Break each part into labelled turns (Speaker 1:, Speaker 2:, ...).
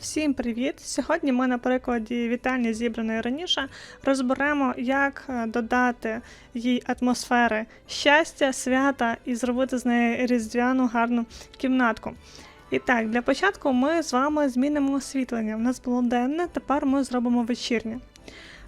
Speaker 1: Всім привіт! Сьогодні ми на прикладі вітальні, зібраної раніше, розберемо, як е, додати їй атмосфери щастя, свята і зробити з неї різдвяну гарну кімнатку. І так, для початку ми з вами змінимо освітлення. У нас було денне, тепер ми зробимо вечірнє.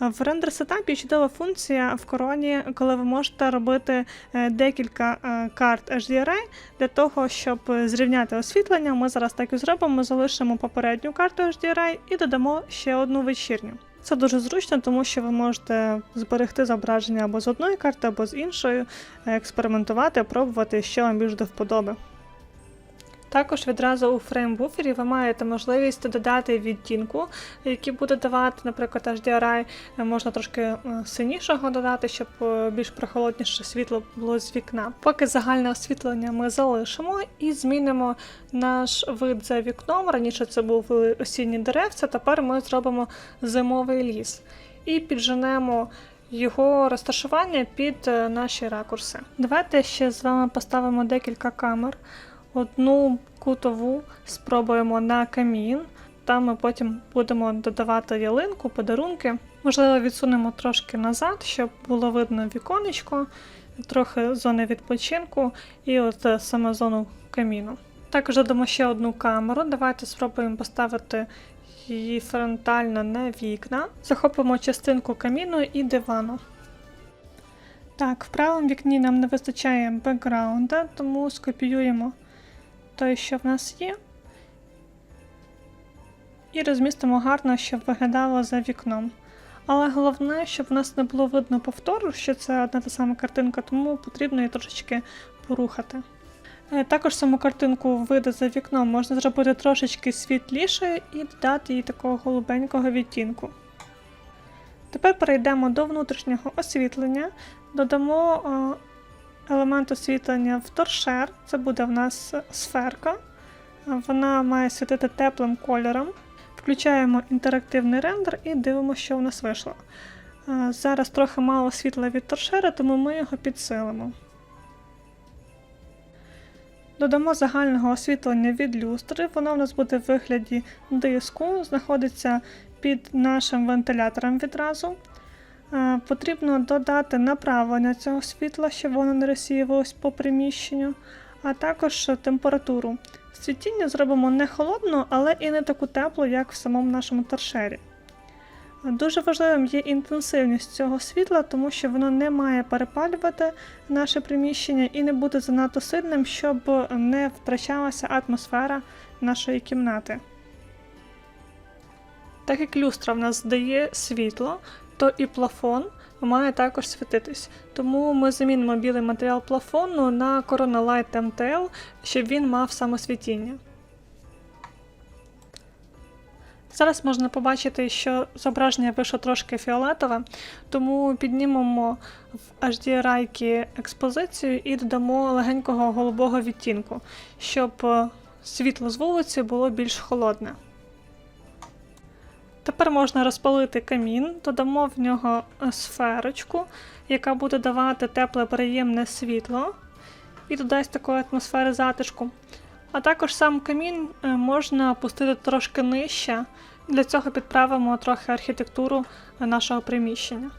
Speaker 1: В рендер сетапі чудова функція в короні, коли ви можете робити е, декілька е, карт HDRI для того, щоб зрівняти освітлення. Ми зараз так і зробимо. Ми залишимо попередню карту HDRI і додамо ще одну вечірню. Це дуже зручно, тому що ви можете зберегти зображення або з одної карти, або з іншої, експериментувати, пробувати, що вам більш до вподоби. Також відразу у фреймбуфері ви маєте можливість додати відтінку, який буде давати, наприклад, HDRI, е, можна трошки е, синішого додати, щоб е, більш прохолодніше світло було з вікна. Поки загальне освітлення ми залишимо і змінимо наш вид за вікном. Раніше це був осінні деревця, тепер ми зробимо зимовий ліс і підженемо. Його розташування під наші ракурси. Давайте ще з вами поставимо декілька камер. Одну кутову спробуємо на камін. Там ми потім будемо додавати ялинку, подарунки. Можливо, відсунемо трошки назад, щоб було видно віконечко, трохи зони відпочинку і от саме зону каміну. Також додамо ще одну камеру. Давайте спробуємо поставити її фронтально на вікна. Захопимо частинку каміну і дивану. Так, в правому вікні нам не вистачає бекграунда, тому скопіюємо той, що в нас є. І розмістимо гарно, щоб виглядало за вікном. Але головне, щоб в нас не було видно повтору, що це одна та сама картинка, тому потрібно її трошечки порухати. Е, також саму картинку види за вікном можна зробити трошечки світлішою і додати їй такого голубенького відтінку. Тепер перейдемо до внутрішнього освітлення, додамо елемент освітлення в торшер. Це буде в нас сферка. Вона має світити теплим кольором. Включаємо інтерактивний рендер і дивимося, що в нас вийшло. Зараз трохи мало світла від торшера, тому ми його підсилимо. Додамо загального освітлення від люстри. Воно в нас буде в вигляді диску, знаходиться під нашим вентилятором відразу. Потрібно додати направлення цього світла, щоб воно не розсіювалось по приміщенню, а також температуру. Світіння зробимо не холодну, але і не таку теплу, як в самому нашому торшері. Дуже важливим є інтенсивність цього світла, тому що воно не має перепалювати наше приміщення і не бути занадто сильним, щоб не втрачалася атмосфера нашої кімнати. Так як люстра в нас дає світло, то і плафон має також світитись. Тому ми замінимо білий матеріал плафону на Corona Light MTL, щоб він мав самосвітіння. Зараз можна побачити, що зображення вийшло трошки фіолетове, тому піднімемо в HDRI експозицію і додамо легенького голубого відтінку, щоб е, світло з вулиці було більш холодне. Тепер можна розпалити камін, додамо в нього е, сферочку, яка буде давати тепле приємне світло і додасть такої атмосфери затишку. А також сам камін е, можна опустити трошки нижче. Для цього підправимо трохи архітектуру нашого приміщення.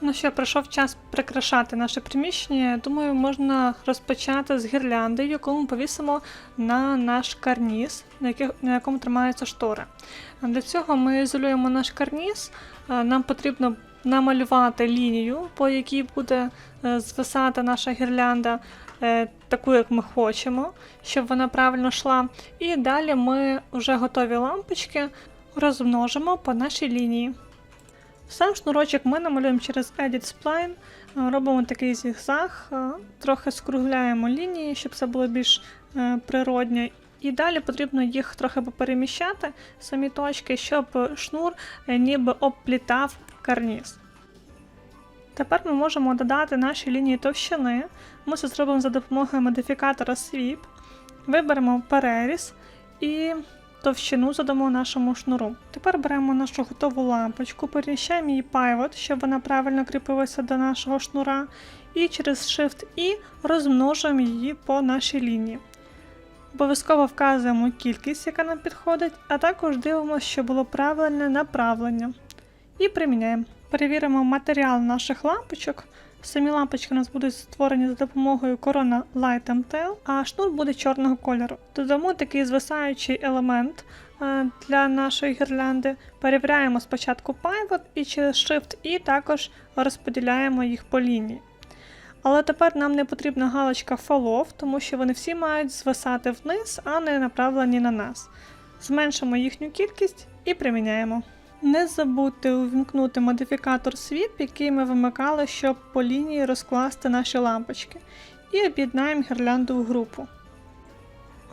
Speaker 1: Ну що, прийшов час прикрашати наше приміщення. Думаю, можна розпочати з гірлянди, яку ми повісимо на наш карніз, на, яких, на якому тримаються штори. Для цього ми ізолюємо наш карніз, нам потрібно намалювати лінію, по якій буде е, звисати наша гірлянда, е, таку, як ми хочемо, щоб вона правильно йшла. І далі ми вже готові лампочки розмножимо по нашій лінії. Сам шнурочок ми намалюємо через Edit Spline, е, робимо такий зігзаг, е, трохи скругляємо лінії, щоб це було більш е, природньо. І далі потрібно їх трохи попереміщати, самі точки, щоб шнур ніби обплітав карніз. Тепер ми можемо додати наші лінії товщини. Ми це зробимо за допомогою модифікатора Sweep. Виберемо переріз і товщину задамо нашому шнуру. Тепер беремо нашу готову лампочку, переміщаємо її pivot, щоб вона правильно кріпилася до нашого шнура, і через Shift-I розмножуємо її по нашій лінії. Обов'язково вказуємо кількість, яка нам підходить, а також дивимося, що було правильне направлення. І приміняємо. Перевіримо матеріал наших лампочок. Самі лампочки у нас будуть створені за допомогою Corona Light MTL, а шнур буде чорного кольору. Додамо такий звисаючий елемент е, для нашої гірлянди. Перевіряємо спочатку Pivot і через Shift і також розподіляємо їх по лінії. Але тепер нам не потрібна галочка Fall Off, тому що вони всі мають звисати вниз, а не направлені на нас. Зменшимо їхню кількість і приміняємо. Не забудьте увімкнути модифікатор Sweep, який ми вимикали, щоб по лінії розкласти наші лампочки. І об'єднаємо гірлянду в групу.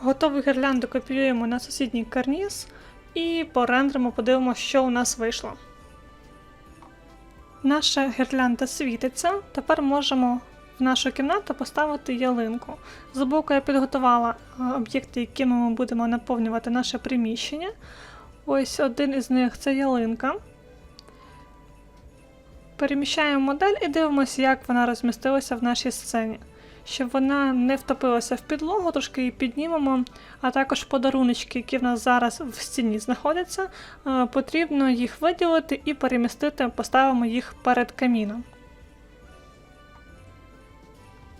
Speaker 1: Готову гірлянду копіюємо на сусідній карніз і порендеримо, подивимося, що у нас вийшло. Наша гірлянда світиться. Тепер можемо в нашу кімнату поставити ялинку. Збоку я підготувала е, об'єкти, якими ми будемо наповнювати наше приміщення. Ось один із них це ялинка. Переміщаємо модель і дивимося, як вона розмістилася в нашій сцені. Щоб вона не втопилася в підлогу, трошки її піднімемо, а також подаруночки, які в нас зараз в стіні знаходяться, потрібно їх виділити і перемістити, поставимо їх перед каміном.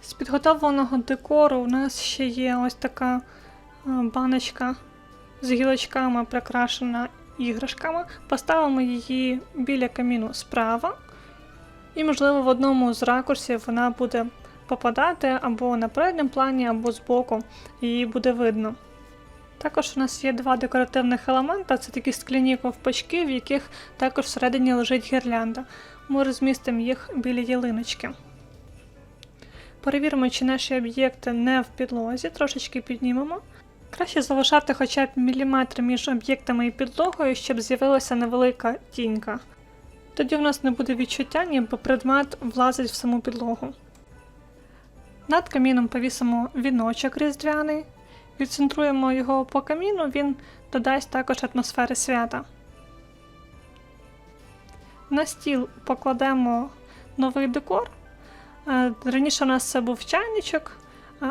Speaker 1: З підготовленого декору у нас ще є ось така баночка з гілочками, прикрашена іграшками. Поставимо її біля каміну справа, і, можливо, в одному з ракурсів вона буде попадати або на передньому плані, або збоку, її буде видно. Також у нас є два декоративних елемента це такі скляні ковпачки, в яких також всередині лежить гірлянда. Ми розмістимо їх біля ялиночки. Перевіримо, чи наші об'єкти не в підлозі, трошечки піднімемо. Краще залишати хоча б міліметр між об'єктами і підлогою, щоб з'явилася невелика тінька. Тоді в нас не буде відчуття, ніби предмет влазить в саму підлогу. Над каміном повісимо віночок різдвяний, відцентруємо його по каміну, він додасть також атмосфери свята. На стіл покладемо новий декор. Е, Раніше у нас це був чайничок,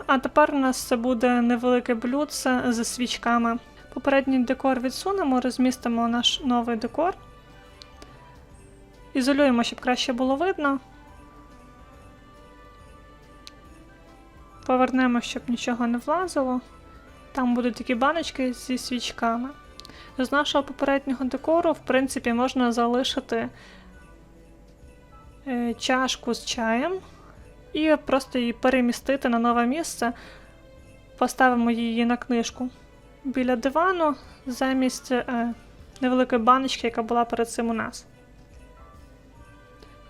Speaker 1: а- тепер у нас це буде невелике блюдце зі свічками. Попередній декор відсунемо, розмістимо наш новий декор. Ізолюємо, щоб краще було видно. Повернемо, щоб нічого не влазило. Там будуть такі баночки зі свічками. З нашого попереднього декору, в принципі, можна залишити е, чашку з чаєм і просто її перемістити на нове місце. Поставимо її на книжку біля дивану замість е, невеликої баночки, яка була перед цим у нас.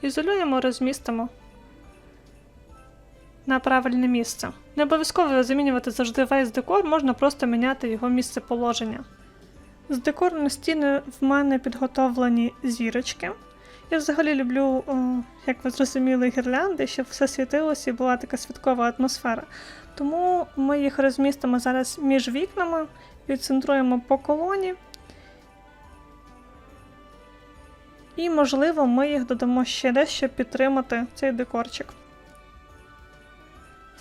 Speaker 1: Ізолюємо, розмістимо на правильне місце. Не обов'язково замінювати завжди весь декор, можна просто міняти його місце положення. З декору на стіни в мене підготовлені зірочки. Я взагалі люблю, як ви зрозуміли, гірлянди, щоб все світилося і була така святкова атмосфера. Тому ми їх розмістимо зараз між вікнами, відцентруємо по колоні. І, можливо, ми їх додамо ще десь, щоб підтримати цей декорчик.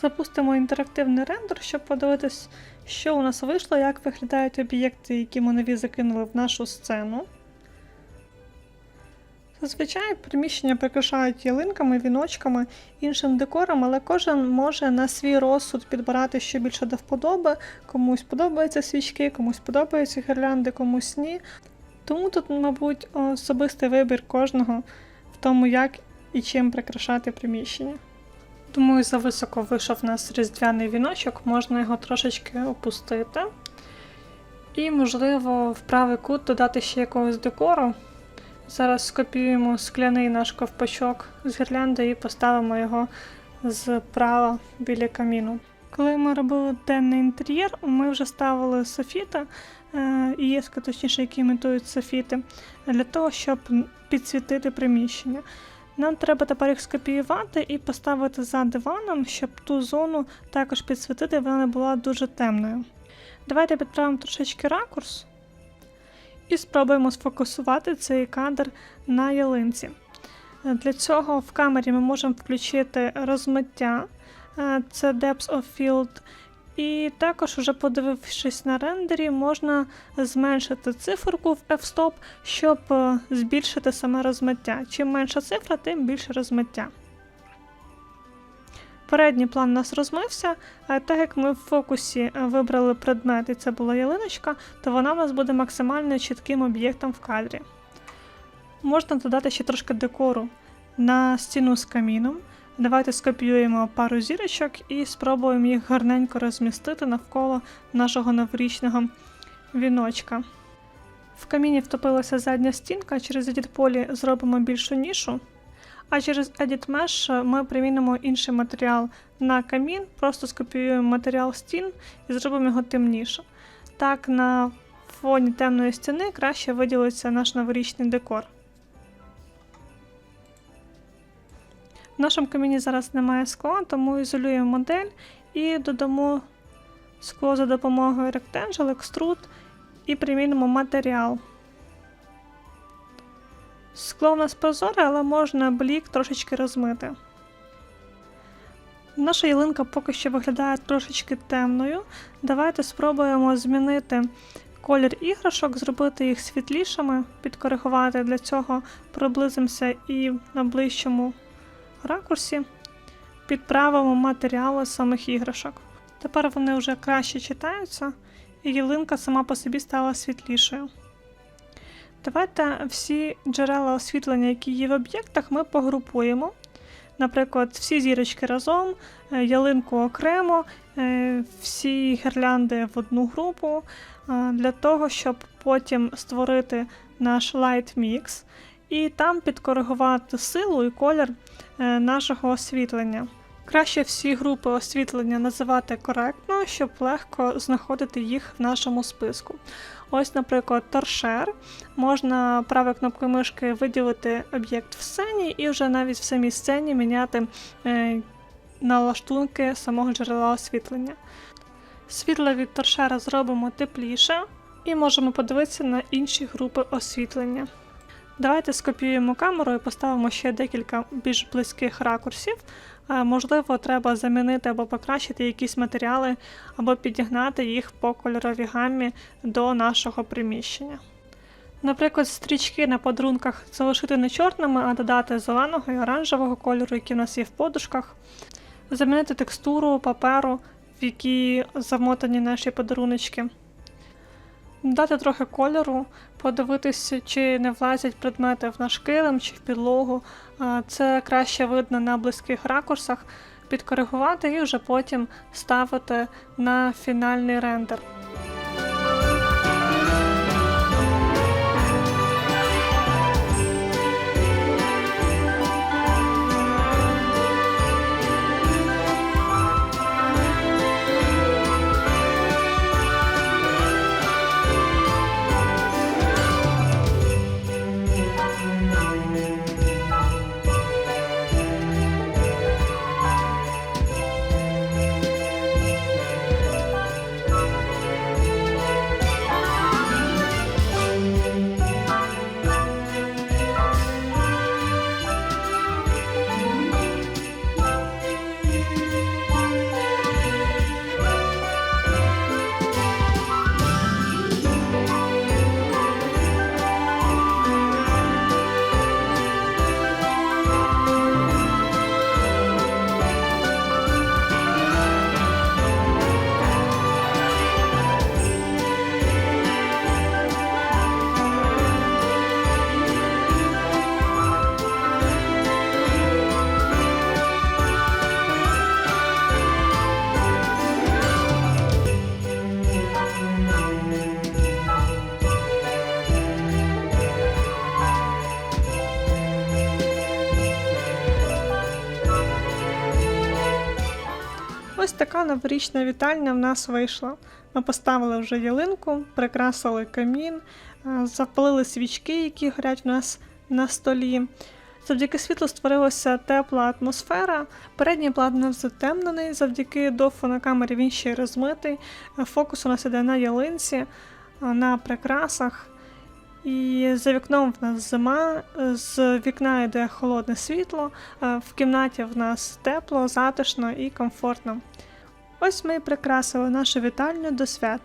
Speaker 1: Запустимо інтерактивний рендер, щоб подивитись, що у нас вийшло, як виглядають об'єкти, які ми нові закинули в нашу сцену. Зазвичай приміщення прикрашають ялинками, віночками, іншим декором, але кожен може на свій розсуд підбирати, що більше до вподоби. Комусь подобаються свічки, комусь подобаються гірлянди, комусь ні. Тому тут, мабуть, особистий вибір кожного в тому, як і чим прикрашати приміщення. Думаю, зависоко вийшов у нас різдвяний віночок, можна його трошечки опустити. І, можливо, в правий кут додати ще якогось декору. Зараз скопіюємо скляний наш ковпачок з гірлянди і поставимо його зправа біля каміну. Коли ми робили денний інтер'єр, ми вже ставили софіти, е, єска, точніше, які імітують софіти, для того, щоб підсвітити приміщення. Нам треба тепер їх скопіювати і поставити за диваном, щоб ту зону також підсвітити, вона не була дуже темною. Давайте підправимо трошечки ракурс і спробуємо сфокусувати цей кадр на ялинці. Для цього в камері ми можемо включити розмиття, е, це Depth of Field, І також, уже подивившись на рендері, можна зменшити циферку в f-stop, щоб е, збільшити саме розмиття. Чим менша цифра, тим більше розмиття. Передній план у нас розмився, так як ми в фокусі е, вибрали предмет, і це була ялиночка, то вона у нас буде максимально чітким об'єктом в кадрі. Можна додати ще трошки декору на стіну з каміном. Давайте скопіюємо пару зірочок і спробуємо їх гарненько розмістити навколо нашого новорічного віночка. В каміні втопилася задня стінка, через Edit зробимо більшу нішу. А через Edit Mesh ми примінимо інший матеріал на камін, просто скопіюємо матеріал стін і зробимо його темніше. Так, на фоні темної стіни краще виділиться наш новорічний декор. В нашому каміні зараз немає скла, тому ізолюємо модель і додамо скло за допомогою Rectangle, Extrude і примінимо матеріал. Скло у нас прозоре, але можна блік трошечки розмити. Наша ялинка поки що виглядає трошечки темною. Давайте спробуємо змінити колір іграшок, зробити їх світлішими, підкоригувати. Для цього приблизимося і на ближчому ракурсі, підправимо матеріали самих іграшок. Тепер вони вже краще читаються, і ялинка сама по собі стала світлішою. Давайте всі джерела освітлення, які є в об'єктах, ми погрупуємо. Наприклад, всі зірочки разом, е, ялинку окремо, е, всі гірлянди в одну групу, е, для того, щоб потім створити наш Light Mix і там підкоригувати силу і колір нашого освітлення. Краще всі групи освітлення називати коректно, щоб легко знаходити їх в нашому списку. Ось, наприклад, торшер. Можна правою кнопкою мишки виділити об'єкт в сцені і вже навіть в самій сцені міняти е, налаштунки самого джерела освітлення. Світло від торшера зробимо тепліше і можемо подивитися на інші групи освітлення. Давайте скопіюємо камеру і поставимо ще декілька більш близьких ракурсів. Е, можливо, треба замінити або покращити якісь матеріали, або підігнати їх по кольоровій гаммі до нашого приміщення. Наприклад, стрічки на подарунках залишити не чорними, а додати зеленого і оранжевого кольору, які в нас є в подушках, замінити текстуру паперу, в які замотані наші подаруночки. Дати трохи кольору, подивитися, чи не влазять предмети в наш килим чи в підлогу. Це краще видно на близьких ракурсах, підкоригувати і вже потім ставити на фінальний рендер. Ось така новорічна вітальня в нас вийшла. Ми поставили вже ялинку, прикрасили камін, е, запалили свічки, які горять у нас на столі. Завдяки світлу створилася тепла атмосфера. Передній план не затемнений, завдяки дофу на камері він ще й розмитий. Е, фокус у нас іде на ялинці, е, на прикрасах. І за вікном в нас зима, з вікна йде холодне світло, в кімнаті в нас тепло, затишно і комфортно. Ось ми прикрасили нашу вітальню до свят.